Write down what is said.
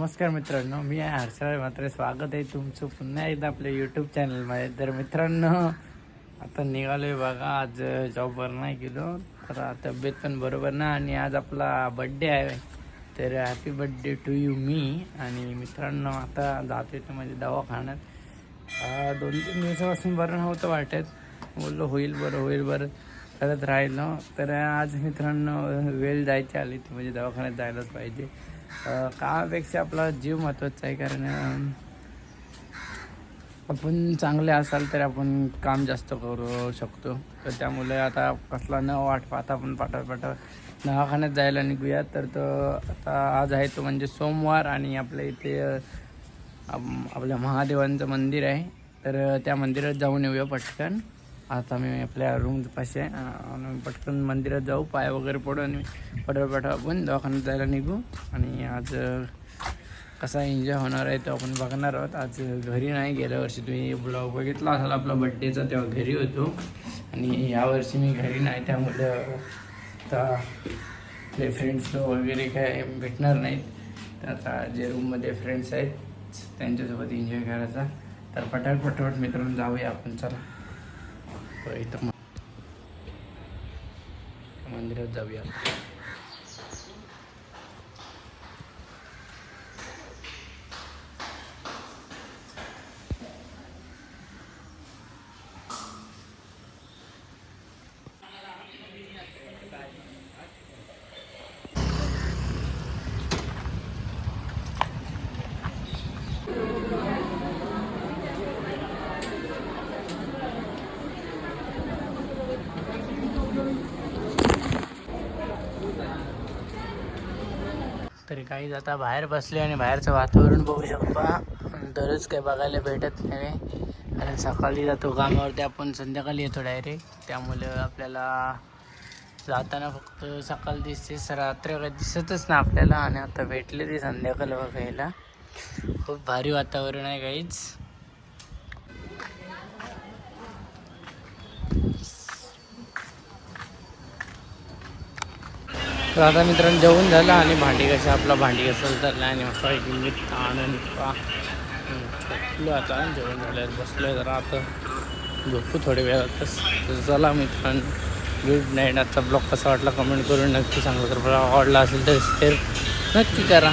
नमस्कार मित्रांनो मी आहे हर्षराज मात्र स्वागत आहे तुमचं पुन्हा एकदा आपल्या यूट्यूब चॅनलमध्ये तर मित्रांनो आता निघालोय बघा आज जॉबवर नाही गेलो. तर तब्येत पण बरोबर ना आणि आज आपला बड्डे आहे. तर हॅपी बड्डे टू यू मी. आणि मित्रांनो आता जातो तर म्हणजे दवाखान्यात. दोन तीन दिवसापासून बरं नव्हतं वाटत. बोललो होईल बरं होईल बरं. करत राहिलो. तर आज मित्रांनो वेळ जायची आली ती म्हणजे दवाखान्यात जायलाच पाहिजे. कामापेक्षा आपला जीव महत्त्वाचा आहे कारण आपण चांगले असाल तर आपण काम जास्त करू शकतो. तर त्यामुळे आता कसला न वाट पाहता आपण पाठव पाठव दवाखान्यात जायला निघूया. तर तो आता आज आहे तो म्हणजे सोमवार आणि आपल्या इथे आपल्या महादेवांचं मंदिर आहे. तर त्या मंदिरात जाऊन येऊया पटकन. आता मी आपल्या रूम पाशी आहे. आणि पटकन मंदिरात जाऊ. पाय वगैरे पडू आणि पटपट आपण दवाखान्यात जायला निघू. आणि आज कसा एन्जॉय होणार आहे तो आपण बघणार आहोत. आज घरी नाही गेल्या वर्षी तुम्ही ब्लॉग बघितला असाल आपला बड्डेचा तेव्हा घरी होतो. आणि यावर्षी मी घरी नाही त्यामुळे आता आपले फ्रेंड्स वगैरे काय भेटणार नाहीत. तर आता जे रूममध्ये फ्रेंड्स आहेत त्यांच्यासोबत एन्जॉय करायचा. तर पटापट पटापट मित्रांनो जाऊया आपण. चला. तर इथं म- मंदिरात जाऊया तरी काही आता बाहेर बसले आणि बाहेरचं वातावरण बघू शकता. दररोज काही बघायला भेटत नाही. कारण सकाळी जातो कामावरती आपण संध्याकाळी येतो डायरेक्ट त्यामुळे आपल्याला जाताना फक्त सकाळ दिसते रात्र काही दिसतच ना आपल्याला. आणि आता भेटले ते संध्याकाळ बघायला. खूप भारी वातावरण आहे काहीच तर आता मित्रांनो जेवण झालं आणि भांडी कसं आपला भांडी कसं चाललं आणि मस्त एक मी आणून पा. आता जेवण झाल्यावर बसलो जरा आता. झोपू थोड्या वेळातच तर चला मित्रांनो गुड नाईट आजचा ब्लॉग कसा वाटला कमेंट करून नक्की सांगा. तर मला आवडला असेल तर शेअर नक्की करा.